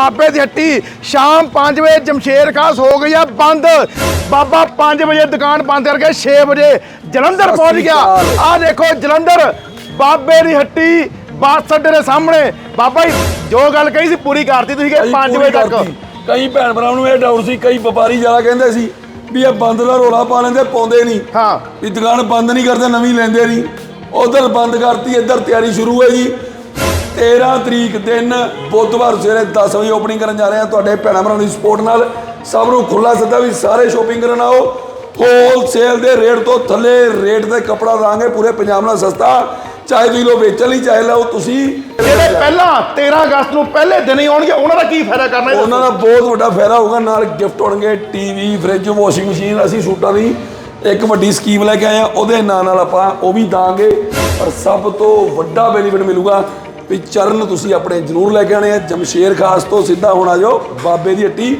ਬਾਬੇ ਦੀ ਹੱਟੀ। ਸ਼ਾਮ 5 ਵਜੇ ਜਮਸ਼ੇਰ ਖਾਸ ਹੋ ਗਈ ਆ ਬੰਦ। ਬਾਬਾ 5 ਵਜੇ ਦੁਕਾਨ ਬੰਦ ਕਰਕੇ 6 ਵਜੇ ਜਲੰਧਰ ਪਹੁੰਚ ਗਿਆ। ਆ ਦੇਖੋ ਜਲੰਧਰ ਬਾਬੇ ਦੀ ਹੱਟੀ ਬੱਸ ਅੱਡੇ ਦੇ ਸਾਹਮਣੇ। ਬਾਬਾ ਜੀ ਜੋ ਗੱਲ ਕਹੀ ਸੀ ਪੂਰੀ ਕਰਤੀ ਤੁਸੀਂ ਕਿ ਅਸੀਂ 5 ਪੂਰੀ ਵਜੇ ਤੱਕ। ਕਈ ਭੈਣ ਭਰਾਵਾਂ ਨੂੰ ਇਹ ਡਾਊਟ ਸੀ ਕਈ ਵਪਾਰੀ ਜ਼ਿਆਦਾ ਕਹਿੰਦੇ ਸੀ ਵੀ ਇਹ ਬੰਦ ਦਾ ਰੋਲਾ ਪਾ ਲੈਂਦੇ ਪਾਉਂਦੇ ਨਹੀਂ। ਹਾਂ। ਵੀ ਦੁਕਾਨ ਬੰਦ ਨਹੀਂ ਕਰਦੇ ਨਵੀਂ ਲੈਂਦੇ ਨਹੀਂ। ਉਧਰ ਬੰਦ ਕਰਤੀ ਇੱਧਰ ਤਿਆਰੀ ਸ਼ੁਰੂ ਹੈ ਜੀ। 13 ਤਰੀਕ ਦਿਨ ਬੁੱਧਵਾਰ ਸਵੇਰੇ 10 ਵਜੇ ਓਪਨਿੰਗ ਕਰਨ ਜਾ ਰਹੇ ਹਾਂ ਤੁਹਾਡੇ ਭੈਣਾਂ ਭਰਾਵਾਂ ਦੀ ਸਪੋਰਟ ਨਾਲ। ਸਭ ਨੂੰ ਖੁੱਲਾ ਸੱਦਾ ਵੀ ਸਾਰੇ ਸ਼ੋਪਿੰਗ ਕਰਨ ਆਓ। ਹੋਲਸੇਲ ਦੇ ਰੇਟ ਤੋਂ ਥੱਲੇ ਰੇਟ ਤੇ ਕੱਪੜਾ ਦਾਂਗੇ ਪੂਰੇ ਪੰਜਾਬ ਨਾਲ ਸਸਤਾ। ਚਾਹੇ ਤੁਸੀਂ ਲੋ ਵੇਚਣ ਲਈ ਚਾਹੇ ਲਓ ਤੁਸੀਂ। ਜਿਹੜੇ ਪਹਿਲਾਂ 13 ਅਗਸਤ ਨੂੰ ਪਹਿਲੇ ਦਿਨ ਹੀ ਆਉਣਗੇ ਉਹਨਾਂ ਦਾ ਕੀ ਫਾਇਦਾ ਕਰਨਾ। ਉਹਨਾਂ ਦਾ ਬਹੁਤ ਵੱਡਾ ਫਾਇਦਾ ਹੋਊਗਾ ਨਾਲ ਗਿਫਟ ਹੋਣਗੇ ਟੀਵੀ ਫ੍ਰਿਜ ਵਾਸ਼ਿੰਗ ਮਸ਼ੀਨ ਅਸੀਂ ਸੂਟਾਂ ਦੀ ਇੱਕ ਵੱਡੀ ਸਕੀਮ ਲੈ ਕੇ ਆਏ ਆ ਉਹਦੇ ਨਾਂ ਨਾਲ ਆਪਾਂ ਉਹ ਵੀ ਦਾਂਗੇ। ਪਰ ਸਭ ਤੋਂ ਵੱਡਾ ਬੈਨੀਫਿਟ ਮਿਲੂਗਾ ਵੀ ਚਰਨ ਤੁਸੀਂ ਆਪਣੇ ਜ਼ਰੂਰ ਲੈ ਕੇ ਆਣੇ ਆ। ਜਮਸ਼ੇਰ ਖਾਸ ਤੋਂ ਸਿੱਧਾ ਹੋਣਾ ਜੋ ਬਾਬੇ ਦੀ ਹੱਟੀ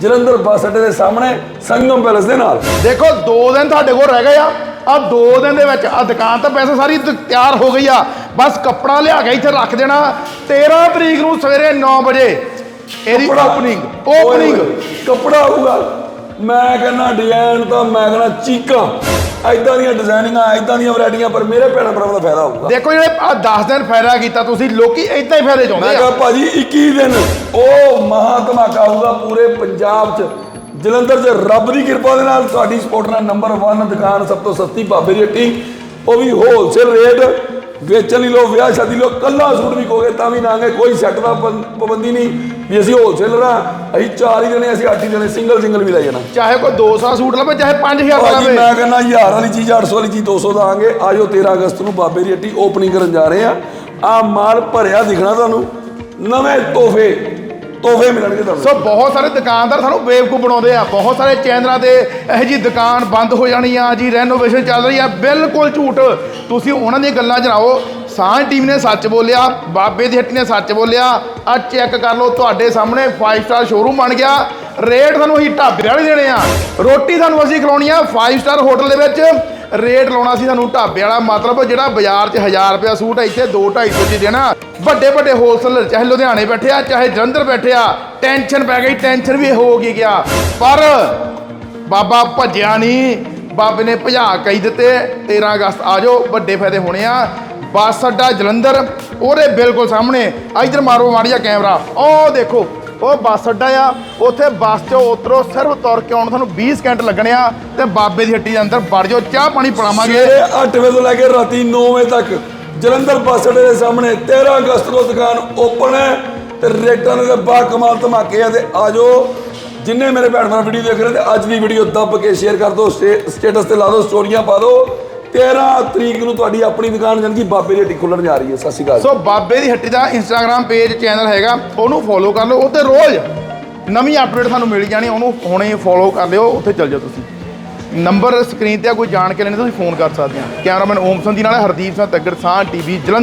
ਜਲੰਧਰ ਬੱਸ ਅੱਡੇ ਦੇ ਸਾਹਮਣੇ ਸੰਗਮ ਪੈਲਸ ਦੇ ਨਾਲ। ਦੇਖੋ 2 ਦਿਨ ਤੁਹਾਡੇ ਕੋਲ ਰਹਿ ਗਏ ਆ। ਆ 2 ਦਿਨ ਦੇ ਵਿੱਚ ਆ ਦੁਕਾਨ ਤਾਂ ਵੈਸੇ ਸਾਰੀ ਤਿਆਰ ਹੋ ਗਈ ਆ। ਬਸ ਕੱਪੜਾ ਲਿਆ ਕੇ ਇੱਥੇ ਰੱਖ ਦੇਣਾ। 13 ਤਰੀਕ ਨੂੰ ਸਵੇਰੇ 9 ਵਜੇ। ਇਹਦੀ ਓਪਨਿੰਗ ਓਪਨਿੰਗ ਕੱਪੜਾ ਹੋਊਗਾ ਮੈਂ ਕਹਿੰਦਾ ਡਿਜ਼ਾਈਨ ਤਾਂ ਮੈਂ ਕਹਿੰਦਾ ਚੀਕਾਂ। ਐਦਾਂ ਦੀਆਂ ਡਿਜ਼ਾਈਨਿੰਗਾਂ ਐਦਾਂ ਦੀਆਂ ਵੈਰਾਈਟੀਆਂ ਪਰ ਮੇਰੇ ਭੈਣਾਂ ਭਰਾਵਾਂ ਦਾ ਫਾਇਦਾ ਹੋਊਗਾ। ਦੇਖੋ ਜਿਹੜੇ ਆ 10 ਦਿਨ ਫਾਇਦਾ ਕੀਤਾ ਤੁਸੀਂ ਲੋਕੀ ਇਦਾਂ ਹੀ ਫਾਇਦੇ ਮੈਂ ਚਾਹੁੰਦੇ ਕਿਹਾ ਆ ਭਾਜੀ 21 ਦਿਨ ਉਹ ਮਹਾ ਧਮਾਕਾ ਹੋਊਗਾ ਪੂਰੇ ਪੰਜਾਬ 'ਚ। ਜਲੰਧਰ 'ਚ ਰੱਬ ਦੀ ਕਿਰਪਾ ਦੇ ਨਾਲ ਤੁਹਾਡੀ ਸਪੋਰਟ ਨਾਲ ਨੰਬਰ 1 ਦੁਕਾਨ ਸਭ ਤੋਂ ਸਸਤੀ ਬਾਬੇ ਦੀ ਹੱਟੀ। ਉਹ ਵੀ ਹੋਲਸੇਲ ਰੇਟ ਵੇਚਣ ਲਈ ਲੋ ਵਿਆਹ ਸ਼ਾਦੀ ਲੋ ਕੱਲਾ ਸੂਟ ਵੀ ਕੋਗੇ ਤਾਂ ਵੀ ਨਾਂਗੇ ਕੋਈ ਸੈੱਟ ਦਾ ਪਾਬੰਦੀ ਨਹੀਂ ਵੀ ਅਸੀਂ ਹੋਲਸੇਲਰ ਆ ਅਸੀਂ ਚਾਰ ਹੀ ਜਣੇ ਅਸੀਂ ਅੱਠ ਹੀ ਜਣੇ ਸਿੰਗਲ ਸਿੰਗਲ ਵੀ ਲੈ ਜਾਣਾ। ਚਾਹੇ ਕੋਈ 200 ਸੂਟ ਲਵੇ ਚਾਹੇ 5000 ਦਾ ਲਵੇ ਮੈਂ ਕਹਿੰਦਾ 1000 ਵਾਲੀ ਚੀਜ਼ 800 ਵਾਲੀ ਚੀਜ਼ 200 ਦਾਂਗੇ ਆਜੋ 13 ਅਗਸਤ ਨੂੰ ਬਾਬੇ ਦੀ ਹੱਟੀ ਓਪਨਿੰਗ ਕਰਨ ਜਾ ਰਹੇ ਆ ਆ ਮਾਲ ਭਰਿਆ ਦਿਖਣਾ ਤੁਹਾਨੂੰ। ਨਵੇਂ ਤੋਹਫੇ ਤੋਹਫੇ ਮਿਲਣਗੇ ਤੁਹਾਨੂੰ। ਸੋ ਬਹੁਤ ਸਾਰੇ ਦੁਕਾਨਦਾਰ ਸਾਨੂੰ ਬੇਵਕੂਫ ਬਣਾਉਂਦੇ ਆ। ਬਹੁਤ ਸਾਰੇ ਚੈਨਲਾਂ ਤੇ ਇਹੋ ਜੀ ਦੁਕਾਨ ਬੰਦ ਹੋ ਜਾਣੀ ਆ, ਜੀ ਰੈਨੋਵੇਸ਼ਨ ਚੱਲ ਰਹੀ ਆ, ਬਿਲਕੁਲ ਝੂਠ। ਤੁਸੀਂ ਉਹਨਾਂ ਦੀਆਂ ਗੱਲਾਂ 'ਚ ਨਾ ਆਓ। ਸਾਂਝ ਟੀਮ ਨੇ ਸੱਚ ਬੋਲਿਆ, ਬਾਬੇ ਦੀ ਹੱਟੀ ਨੇ ਸੱਚ ਬੋਲਿਆ। ਆ ਚੈੱਕ ਕਰ ਲਓ, ਤੁਹਾਡੇ ਸਾਹਮਣੇ 5 ਸਟਾਰ ਸ਼ੋਰੂਮ ਬਣ ਗਿਆ। ਰੇਟ ਤੁਹਾਨੂੰ ਅਸੀਂ ਢਾਬੇ ਵਾਲੇ ਦੇਣੇ ਆ। ਰੋਟੀ ਤੁਹਾਨੂੰ ਅਸੀਂ ਖਿਲਾਉਣੀ ਆ 5 ਸਟਾਰ ਹੋਟਲ ਦੇ ਵਿੱਚ। ਰੇਟ ਲਾਉਣਾ ਸੀ ਸਾਨੂੰ ਢਾਬੇ ਵਾਲਾ, ਮਤਲਬ ਜਿਹੜਾ ਬਾਜ਼ਾਰ 'ਚ 1000 ਰੁਪਿਆ ਸੂਟ ਹੈ ਇੱਥੇ 2 250 ਚ ਦੇਣਾ। ਵੱਡੇ ਵੱਡੇ ਹੋਲਸੇਲਰ ਚਾਹੇ ਲੁਧਿਆਣੇ ਬੈਠੇ ਆ, ਚਾਹੇ ਜਲੰਧਰ ਬੈਠੇ ਆ ਟੈਨਸ਼ਨ ਪੈ ਗਈ ਟੈਨਸ਼ਨ ਵੀ ਹੋ ਗਈ ਗਿਆ। ਪਰ ਬਾਬਾ ਭੱਜਿਆ ਨਹੀਂ ਬਾਬੇ ਨੇ ਭਜਾ ਕਈ ਦਿੱਤੇ 13 ਅਗਸਤ ਆ ਜਾਓ, ਵੱਡੇ ਫਾਇਦੇ ਹੋਣੇ ਆ। ਬੱਸ ਅੱਡਾ ਜਲੰਧਰ, ਉਹਦੇ ਬਿਲਕੁਲ ਸਾਹਮਣੇ ਇਧਰ ਮਾਰੋ ਮਾੜੀਆ ਕੈਮਰਾ ਉਹ ਦੇਖੋ ਉਹ ਬੱਸ ਅੱਡਾ ਆ, ਉੱਥੇ ਬੱਸ 'ਚੋਂ ਉਤਰੋ, ਸਿਰਫ ਤੁਰ ਕੇ ਆਉਣ ਤੁਹਾਨੂੰ 20 ਸਕਿੰਟ ਲੱਗਣੇ ਆ ਤੇ ਬਾਬੇ ਦੀ ਹੱਟੀ ਦੇ ਅੰਦਰ ਵੜ ਜਾਓ, ਚਾਹ ਪਾਣੀ ਪਿਲਾਵਾਂਗੇ। ਸਵੇਰੇ 8 ਵਜੇ ਤੋਂ ਲੈ ਕੇ ਰਾਤੀ 9 ਵਜੇ ਤੱਕ ਜਲੰਧਰ ਬੱਸ ਅੱਡੇ ਦੇ ਸਾਹਮਣੇ 13 ਅਗਸਤ ਨੂੰ ਦੁਕਾਨ ਓਪਨ ਹੈ ਤੇ ਰੇਟਾਂ ਦੇ ਬਾ ਕਮਾਲ ਧਮਾਕੇ ਆ ਤੇ ਆਜੋ ਜਿੰਨੇ ਮੇਰੇ ਭੈਣ ਭਰਾ ਵੀਡੀਓ ਦੇਖ ਰਹੇ ਤੇ ਅੱਜ ਦੀ ਵੀਡੀਓ ਦੱਬ ਕੇ ਸ਼ੇਅਰ ਕਰ ਦਿਓ ਸਟੇਟਸ ਤੇ ਲਾ ਦਿਓ ਸਟੋਰੀਆਂ ਪਾ ਦਿਓ। 13 ਤਰੀਕ ਨੂੰ ਤੁਹਾਡੀ ਆਪਣੀ ਦੁਕਾਨ ਜਾਣੀ ਕਿ ਬਾਬੇ ਦੀ ਹੱਟੀ ਖੁੱਲਣ ਜਾ ਰਹੀ ਹੈ। ਸਤਿ ਸ਼੍ਰੀ ਅਕਾਲ ਸੋ ਬਾਬੇ ਦੀ ਹੱਟੀ ਦਾ ਇੰਸਟਾਗ੍ਰam ਪੇਜ ਚੈਨਲ ਹੈਗਾ, ਉਹਨੂੰ ਫੋਲੋ ਕਰ ਲਓ। ਉੱਤੇ ਰੋਜ਼ ਨਵੀਂ ਅਪਡੇਟ ਤੁਹਾਨੂੰ ਮਿਲ ਜਾਣੀ, ਉਹਨੂੰ ਹੁਣੇ ਫੋਲੋ ਕਰ ਲਿਓ, ਉੱਥੇ ਚੱਲ ਜਾਓ ਤੁਸੀਂ। ਨੰਬਰ ਸਕਰੀਨ ਤੇ ਆ, ਕੋਈ ਜਾਣ ਕੇ ਲੈਣੇ, ਤੁਸੀਂ ਫੋਨ ਕਰ ਸਕਦੇ ਆ। ਕੈਮਰਾਮੈਨ ਓਮ ਸੰਧੀ ਨਾਲ, ਹਰਦੀਪ ਸਿੰਘ, ਤੱਗੜ ਸਾਹ ਟੀਵੀ ਜਲੰਧਰ।